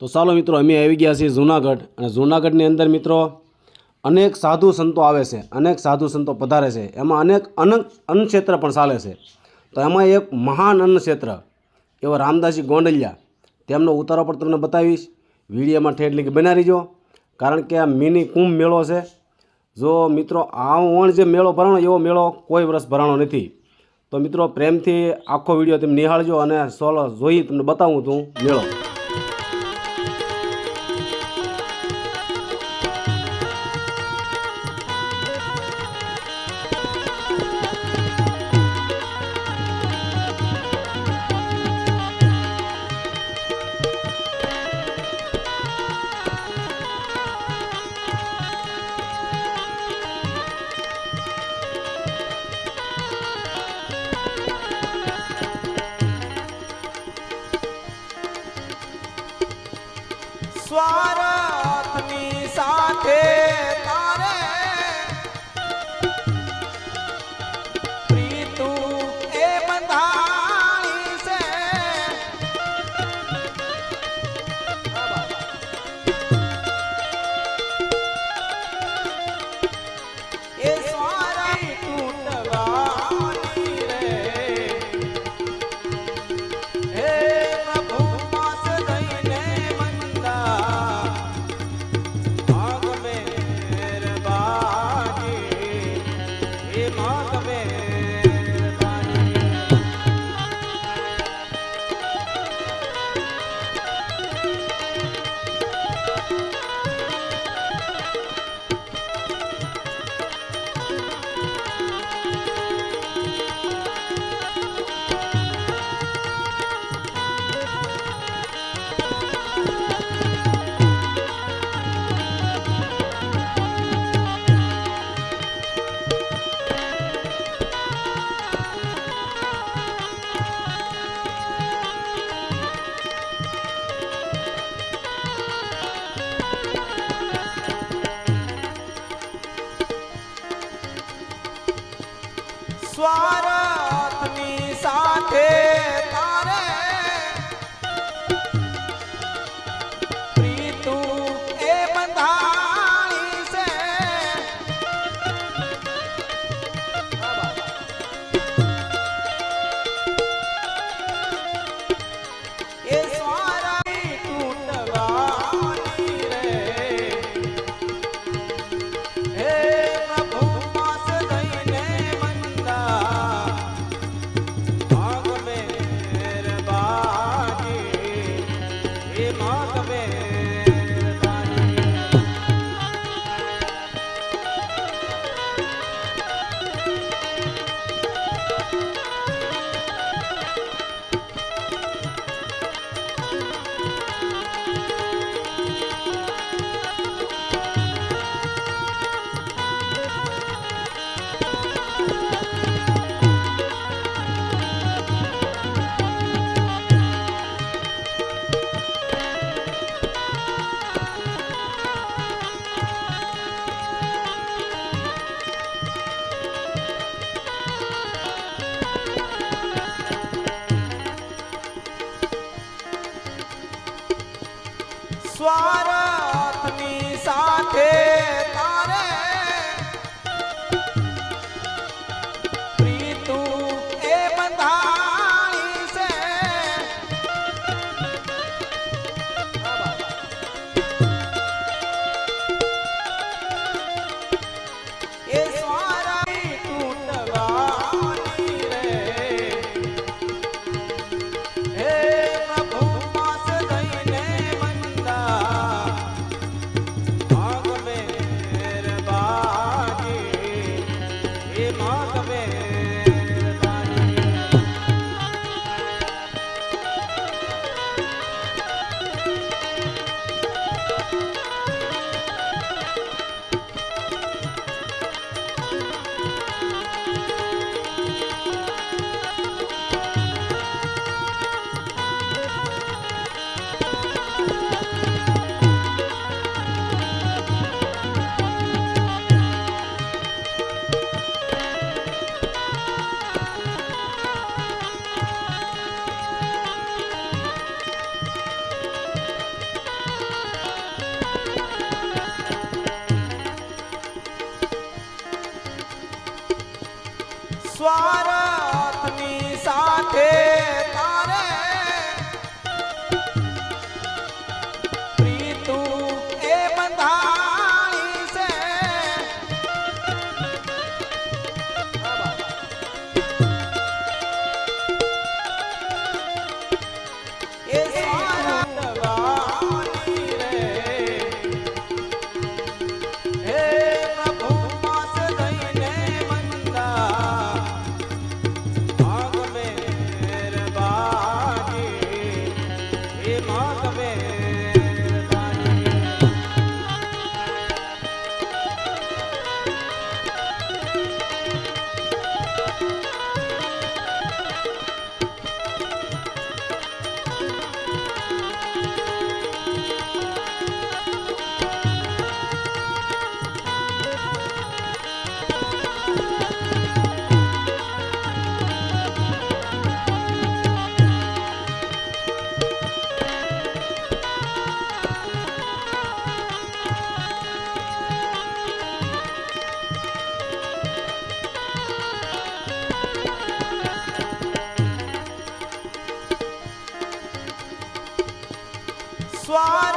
તો ચાલો મિત્રો, અમે આવી ગયા છીએ જૂનાગઢ અને જૂનાગઢની અંદર મિત્રો, અનેક સાધુ સંતો આવે છે, અનેક સાધુ સંતો પધારે છે. એમાં અનેક અનક અન્ન ક્ષેત્ર પણ ચાલે છે. તો એમાં એક મહાન અન્ન ક્ષેત્ર એવા રામદાસજી ગોંડલિયા. તેમનો ઉતારો પણ તમને બતાવીશ. વિડીયોમાં ઠેઠ લીક બના રહીજો. કારણ કે આ મિની કુંભ મેળો છે. જો મિત્રો આ ઓણ જે મેળો ભરાણો, એવો મેળો કોઈ વર્ષ ભરાણો નથી. તો મિત્રો, પ્રેમથી આખો વીડિયો તમે નિહાળજો અને સોલો જોઈ તમને બતાવું તું મેળો. suara. sua hora. 酸。